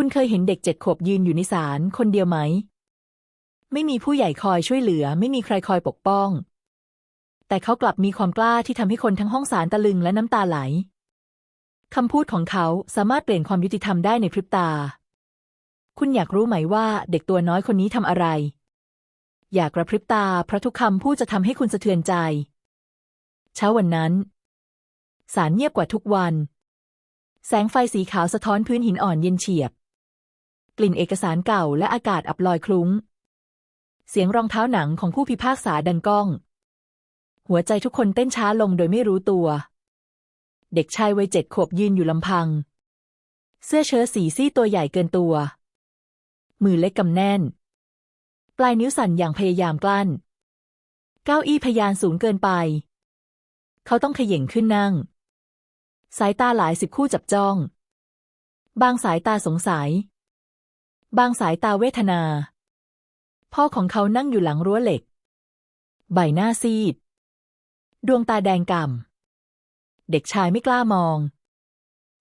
คุณเคยเห็นเด็กเจ็ดขวบยืนอยู่ในศาลคนเดียวไหม ไม่มีผู้ใหญ่คอยช่วยเหลือ ไม่มีใครคอยปกป้อง แต่เขากลับมีความกล้าที่ทำให้คนทั้งห้องศาลตะลึงและน้ำตาไหลคำพูดของเขาสามารถเปลี่ยนความยุติธรรมได้ในพริบตา คุณอยากรู้ไหมว่าเด็กตัวน้อยคนนี้ทำอะไร อยากกระพริบตาเพราะทุกคำพูดจะทำให้คุณสะเทือนใจ เช้าวันนั้นศาลเงียบกว่าทุกวัน แสงไฟสีขาวสะท้อนพื้นหินอ่อนเย็นเฉียบ กลิ่นเอกสารเก่าและอากาศอับลอยคลุ้ง เสียงรองเท้าหนังของผู้พิพากษาดังก้อง หัวใจทุกคนเต้นช้าลงโดยไม่รู้ตัว เด็กชายวัยเจ็ดขวบยืนอยู่ลำพัง เสื้อเชิ้ตสีซี่ตัวใหญ่เกินตัว มือเล็กกำแน่น ปลายนิ้วสั่นอย่างพยายามกลั้น เก้าอี้พยานสูงเกินไป เขาต้องเขย่งขึ้นนั่ง สายตาหลายสิบคู่จับจ้องบางสายตาสงสัย บางสายตาเวทนา พ่อของเขานั่งอยู่หลังรั้วเหล็ก ใบหน้าซีด ดวงตาแดงก่ำเด็กชายไม่กล้ามอง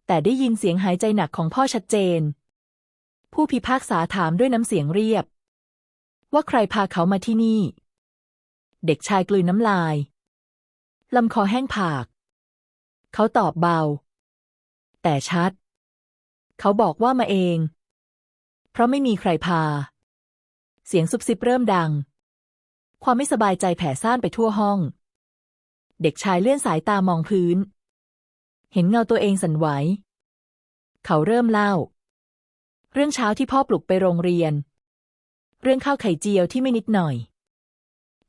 แต่ได้ยินเสียงหายใจหนักของพ่อชัดเจน ผู้พิพากษาถามด้วยน้ำเสียงเรียบ ว่าใครพาเขามาที่นี่ เด็กชายกลืนน้ำลาย ลำคอแห้งผาก เขาตอบเบา แต่ชัด เขาบอกว่ามาเอง เพราะไม่มีใครพา เสียงซุบซิบเริ่มดัง ความไม่สบายใจแผ่ซ่านไปทั่วห้อง เด็กชายเลื่อนสายตามองพื้น เห็นเงาตัวเองสั่นไหว เขาเริ่มเล่า เรื่องเช้าที่พ่อปลุกไปโรงเรียน เรื่องข้าวไข่เจียวที่ไม่นิดหน่อย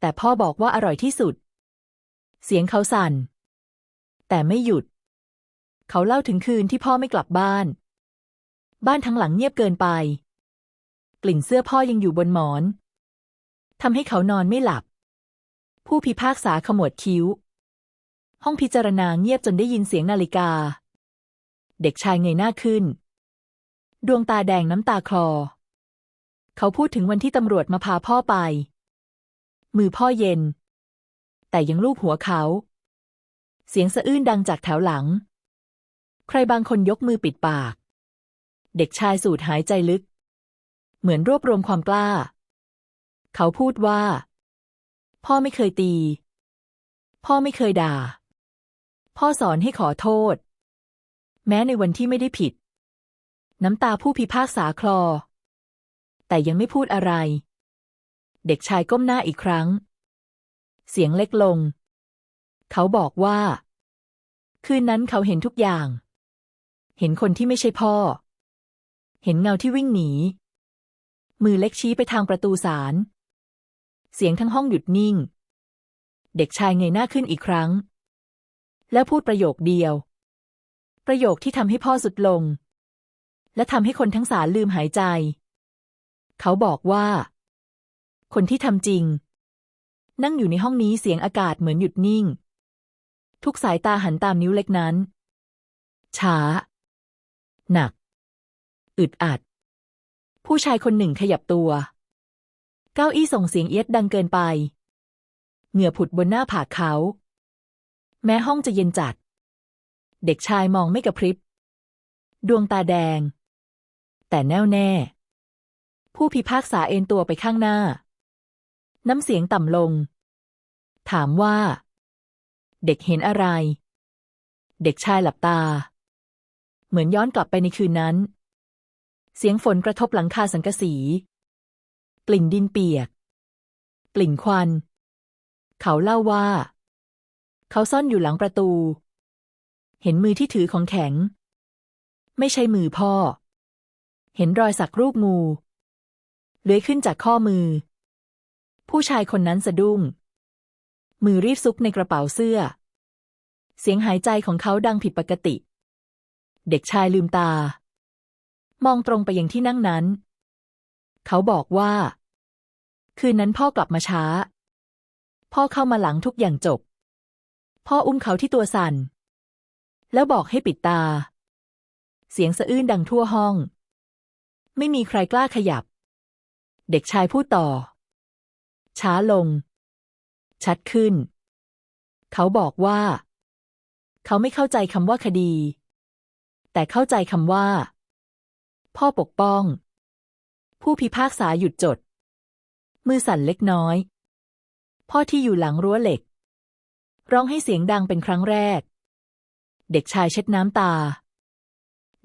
แต่พ่อบอกว่าอร่อยที่สุด เสียงเขาสั่น แต่ไม่หยุด เขาเล่าถึงคืนที่พ่อไม่กลับบ้านบ้านทั้งหลังเงียบเกินไป กลิ่นเสื้อพ่อยังอยู่บนหมอนทำให้เขานอนไม่หลับ ผู้พิพากษาขมวดคิ้ว ห้องพิจารณาเงียบจนได้ยินเสียงนาฬิกา เด็กชายเงยหน้าขึ้น ดวงตาแดงน้ำตาคลอ เขาพูดถึงวันที่ตำรวจมาพาพ่อไป มือพ่อเย็น แต่ยังลูบหัวเขา เสียงสะอื้นดังจากแถวหลัง ใครบางคนยกมือปิดปาก เด็กชายสูดหายใจลึก เหมือนรวบรวมความกล้า เขาพูดว่า พ่อไม่เคยตี พ่อไม่เคยด่า พ่อสอนให้ขอโทษ แม้ในวันที่ไม่ได้ผิด น้ำตาผู้พิพากษาคลอ แต่ยังไม่พูดอะไร เด็กชายก้มหน้าอีกครั้ง เสียงเล็กลง เขาบอกว่า คืนนั้นเขาเห็นทุกอย่าง เห็นคนที่ไม่ใช่พ่อ เห็นเงาที่วิ่งหนี มือเล็กชี้ไปทางประตูศาล เสียงทั้งห้องหยุดนิ่ง เด็กชายเงยหน้าขึ้นอีกครั้ง แล้วพูดประโยคเดียว ประโยคที่ทำให้พ่อสุดลง และทำให้คนทั้งศาลลืมหายใจ เขาบอกว่า คนที่ทำจริง นั่งอยู่ในห้องนี้เสียงอากาศเหมือนหยุดนิ่ง ทุกสายตาหันตามนิ้วเล็กนั้น ช้า หนัก อึดอัด ผู้ชายคนหนึ่งขยับตัว เก้าอี้ส่งเสียงเอียดดังเกินไป เหงื่อผุดบนหน้าผากเขา แม้ห้องจะเย็นจัด เด็กชายมองไม่กระพริบ ดวงตาแดง แต่แน่วแน่ ผู้พิพากษาเอ็นตัวไปข้างหน้า น้ำเสียงต่ำลง ถามว่า เด็กเห็นอะไร เด็กชายหลับตา เหมือนย้อนกลับไปในคืนนั้น เสียงฝนกระทบหลังคาสังกะสี กลิ่นดินเปียก กลิ่นควัน เขาเล่าว่า เขาซ่อนอยู่หลังประตู เห็นมือที่ถือของแข็ง ไม่ใช่มือพ่อ เห็นรอยสักรูปงูเลื้อยขึ้นจากข้อมือ ผู้ชายคนนั้นสะดุ้ง มือรีบซุกในกระเป๋าเสื้อ เสียงหายใจของเขาดังผิดปกติ เด็กชายลืมตา มองตรงไปยังที่นั่งนั้น เขาบอกว่า คืนนั้นพ่อกลับมาช้า พ่อเข้ามาหลังทุกอย่างจบ พ่ออุ้มเขาที่ตัวสั่น แล้วบอกให้ปิดตา เสียงสะอื้นดังทั่วห้อง ไม่มีใครกล้าขยับ เด็กชายพูดต่อ ช้าลง ชัดขึ้น เขาบอกว่า เขาไม่เข้าใจคำว่าคดี แต่เข้าใจคำว่า พ่อปกป้อง ผู้พิพากษาหยุดจด มือสั่นเล็กน้อย พ่อที่อยู่หลังรั้วเหล็ก ร้องให้เสียงดังเป็นครั้งแรก เด็กชายเช็ดน้ำตา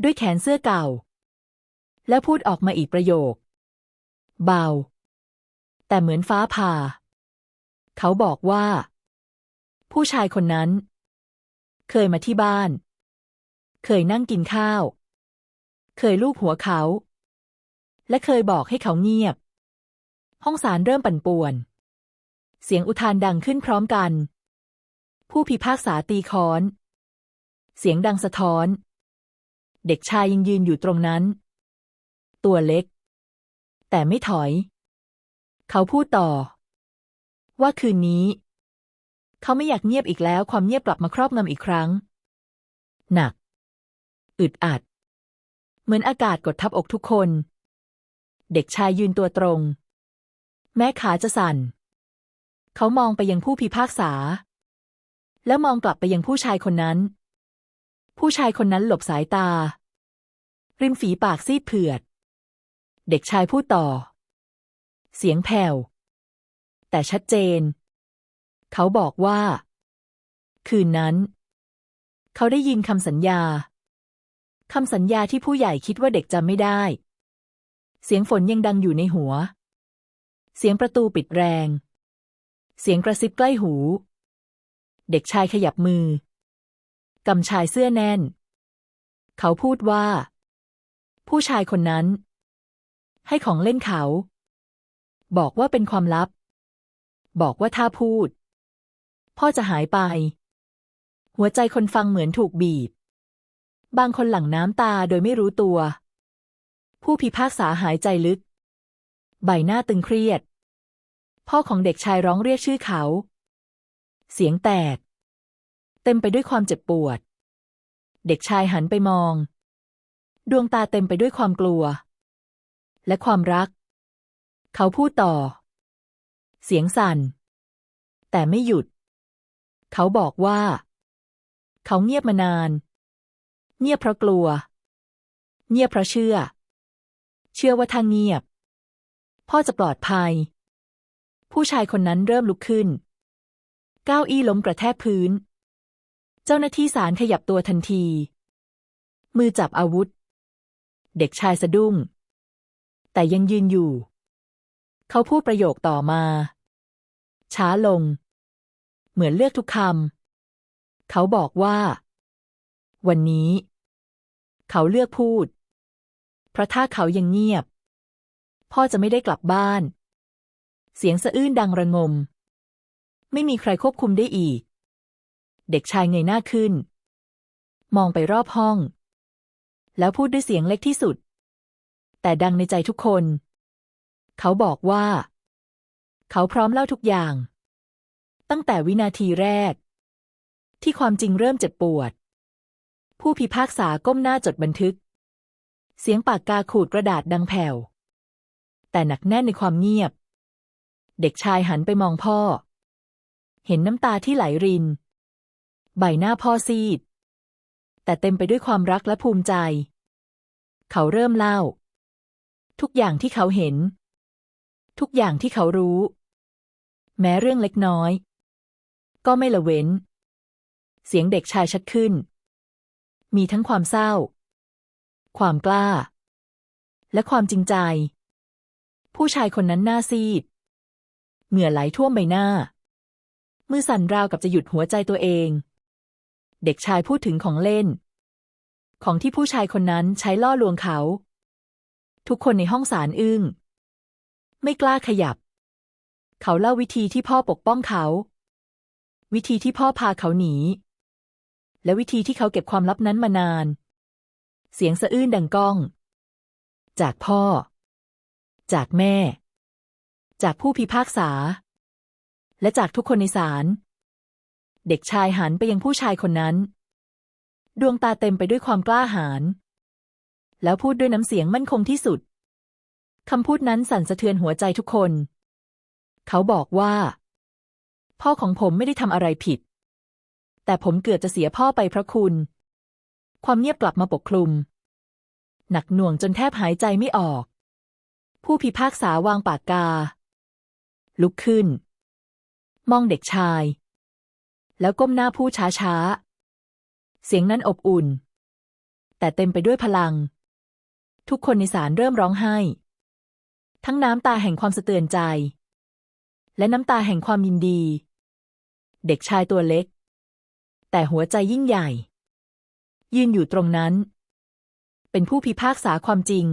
ด้วยแขนเสื้อเก่า แล้วพูดออกมาอีกประโยค เบา แต่เหมือนฟ้าผ่า เขาบอกว่า ผู้ชายคนนั้น เคยมาที่บ้าน เคยนั่งกินข้าว เคยลูบหัวเขา และเคยบอกให้เขาเงียบ ห้องศาลเริ่มปั่นป่วน เสียงอุทานดังขึ้นพร้อมกัน ผู้พิพากษาตีค้อน เสียงดังสะท้อน เด็กชายยังยืนอยู่ตรงนั้น ตัวเล็ก แต่ไม่ถอย เขาพูดต่อ ว่าคืนนี้ เขาไม่อยากเงียบอีกแล้ว ความเงียบกลับมาครอบงำอีกครั้ง หนัก อึดอัด มือนอากาศกดทับอกทุกคน เด็กชายยืนตัวตรง แม้ขาจะสั่น เขามองไปยังผู้พิพากษา แล้วมองกลับไปยังผู้ชายคนนั้น ผู้ชายคนนั้นหลบสายตา ริมฝีปากซีดเผือด เด็กชายพูดต่อ เสียงแผ่ว แต่ชัดเจน เขาบอกว่า คืนนั้น เขาได้ยินคำสัญญา คำสัญญาที่ผู้ใหญ่คิดว่าเด็กจำไม่ได้ เสียงฝนยังดังอยู่ในหัว เสียงประตูปิดแรง เสียงกระซิบใกล้หู เด็กชายขยับมือ กำชายเสื้อแน่น เขาพูดว่า ผู้ชายคนนั้น ให้ของเล่นเขา บอกว่าเป็นความลับ บอกว่าถ้าพูด พ่อจะหายไป หัวใจคนฟังเหมือนถูกบีบ บางคนหลั่งน้ำตาโดยไม่รู้ตัว ผู้พิพากษาหายใจลึก ใบหน้าตึงเครียด พ่อของเด็กชายร้องเรียกชื่อเขา เสียงแตก เต็มไปด้วยความเจ็บปวด เด็กชายหันไปมอง ดวงตาเต็มไปด้วยความกลัว และความรัก เขาพูดต่อ เสียงสั่น แต่ไม่หยุด เขาบอกว่า เขาเงียบมานาน เงียบเพราะกลัว เงียบเพราะเชื่อ เชื่อว่าถ้าเงียบ พ่อจะปลอดภัย ผู้ชายคนนั้นเริ่มลุกขึ้น เก้าอี้ล้มกระแทกพื้น เจ้าหน้าที่ศาลขยับตัวทันที มือจับอาวุธ เด็กชายสะดุ้ง แต่ยังยืนอยู่ เขาพูดประโยคต่อมา ช้าลง เหมือนเลือกทุกคำเขาบอกว่า วันนี้ เขาเลือกพูด เพราะถ้าเขายังเงียบ พ่อจะไม่ได้กลับบ้าน เสียงสะอื้นดังระงม ไม่มีใครควบคุมได้อีก เด็กชายเงยหน้าขึ้น มองไปรอบห้อง แล้วพูดด้วยเสียงเล็กที่สุด แต่ดังในใจทุกคน เขาบอกว่า เขาพร้อมเล่าทุกอย่าง ตั้งแต่วินาทีแรก ที่ความจริงเริ่มเจ็บปวด ผู้พิพากษาก้มหน้าจดบันทึก เสียงปากกาขูดกระดาษดังแผ่ว แต่หนักแน่นในความเงียบ เด็กชายหันไปมองพ่อ เห็นน้ำตาที่ไหลริน ใบหน้าพ่อซีด แต่เต็มไปด้วยความรักและภูมิใจ เขาเริ่มเล่า ทุกอย่างที่เขาเห็น ทุกอย่างที่เขารู้ แม้เรื่องเล็กน้อย ก็ไม่ละเว้น เสียงเด็กชายชัดขึ้น มีทั้งความเศร้า ความกล้า และความจริงใจ ผู้ชายคนนั้นหน้าซีด เหงื่อไหลท่วมใบหน้า มือสั่นราวกับจะหยุดหัวใจตัวเอง เด็กชายพูดถึงของเล่น ของที่ผู้ชายคนนั้นใช้ล่อลวงเขา ทุกคนในห้องศาลอึ้ง ไม่กล้าขยับ เขาเล่าวิธีที่พ่อปกป้องเขา วิธีที่พ่อพาเขาหนี และวิธีที่เขาเก็บความลับนั้นมานาน เสียงสะอื้นดังก้อง จากพ่อ จากแม่ จากผู้พิพากษา และจากทุกคนในศาล เด็กชายหันไปยังผู้ชายคนนั้น ดวงตาเต็มไปด้วยความกล้าหาญ แล้วพูดด้วยน้ำเสียงมั่นคงที่สุด คำพูดนั้นสั่นสะเทือนหัวใจทุกคน เขาบอกว่า พ่อของผมไม่ได้ทำอะไรผิด แต่ผมเกือบจะเสียพ่อไปเพราะคุณ ความเงียบกลับมาปกคลุม หนักหน่วงจนแทบหายใจไม่ออก ผู้พิพากษาวางปากกา ลุกขึ้น มองเด็กชาย แล้วก้มหน้าพูดช้าๆเสียงนั้นอบอุ่น แต่เต็มไปด้วยพลัง ทุกคนในศาลเริ่มร้องไห้ ทั้งน้ำตาแห่งความสะเตือนใจ และน้ำตาแห่งความยินดี เด็กชายตัวเล็ก แต่หัวใจยิ่งใหญ่ ยืนอยู่ตรงนั้น เป็นผู้พิพากษาความจริง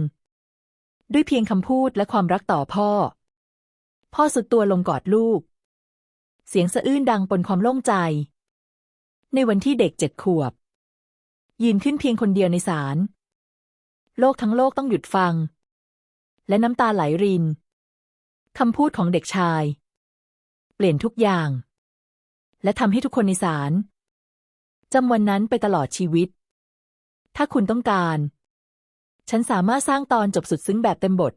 ด้วยเพียงคำพูดและความรักต่อพ่อ พ่อสุดตัวลงกอดลูก เสียงสะอื้นดังปนความโล่งใจ ในวันที่เด็กเจ็ดขวบ ยืนขึ้นเพียงคนเดียวในศาลโลกทั้งโลกต้องหยุดฟัง และน้ำตาไหลรินคำพูดของเด็กชาย เปลี่ยนทุกอย่าง และทำให้ทุกคนในศาล จำวันนั้นไปตลอดชีวิต ถ้าคุณต้องการ ฉันสามารถสร้างตอนจบสุดซึ้งแบบเต็มบท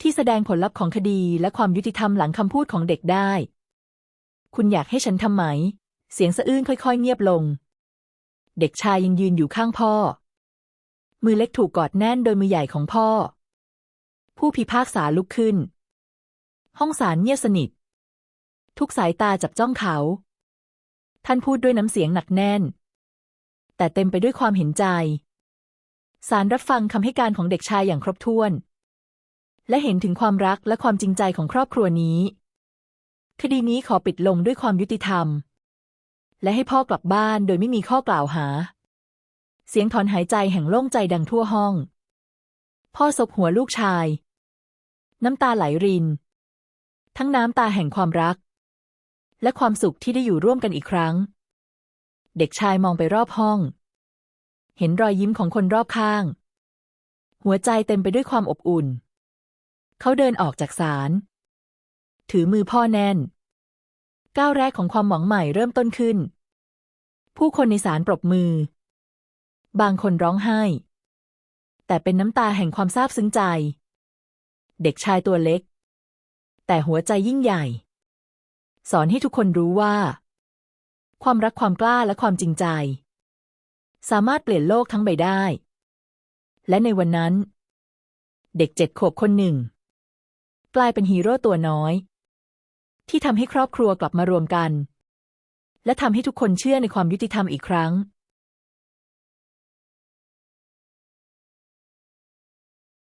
ที่แสดงผลลัพธ์ของคดีและความยุติธรรมหลังคำพูดของเด็กได้ คุณอยากให้ฉันทำไหม เสียงสะอื้นค่อยๆ เงียบลง เด็กชายยังยืนอยู่ข้างพ่อ มือเล็กถูกกอดแน่นโดยมือใหญ่ของพ่อ ผู้พิพากษาลุกขึ้น ห้องศาลเงียบสนิท ทุกสายตาจับจ้องเขา ท่านพูดด้วยน้ำเสียงหนักแน่น แต่เต็มไปด้วยความเห็นใจศาลรับฟังคำให้การของเด็กชายอย่างครบถ้วน และเห็นถึงความรักและความจริงใจของครอบครัวนี้ คดีนี้ขอปิดลงด้วยความยุติธรรม และให้พ่อกลับบ้านโดยไม่มีข้อกล่าวหา เสียงถอนหายใจแห่งโล่งใจดังทั่วห้อง พ่อซบหัวลูกชาย น้ำตาไหลริน ทั้งน้ำตาแห่งความรัก และความสุขที่ได้อยู่ร่วมกันอีกครั้ง เด็กชายมองไปรอบห้อง เห็นรอยยิ้มของคนรอบข้าง หัวใจเต็มไปด้วยความอบอุ่น เขาเดินออกจากศาลถือมือพ่อแน่น ก้าวแรกของความหวังใหม่เริ่มต้นขึ้น ผู้คนในศาลปรบมือ บางคนร้องไห้ แต่เป็นน้ำตาแห่งความซาบซึ้งใจ เด็กชายตัวเล็ก แต่หัวใจยิ่งใหญ่ สอนให้ทุกคนรู้ว่า ความรักความกล้าและความจริงใจ สามารถเปลี่ยนโลกทั้งใบได้ และในวันนั้น เด็กเจ็ดขวบคนหนึ่ง กลายเป็นฮีโร่ตัวน้อย ที่ทำให้ครอบครัวกลับมารวมกัน และทำให้ทุกคนเชื่อในความยุติธรรมอีกครั้ง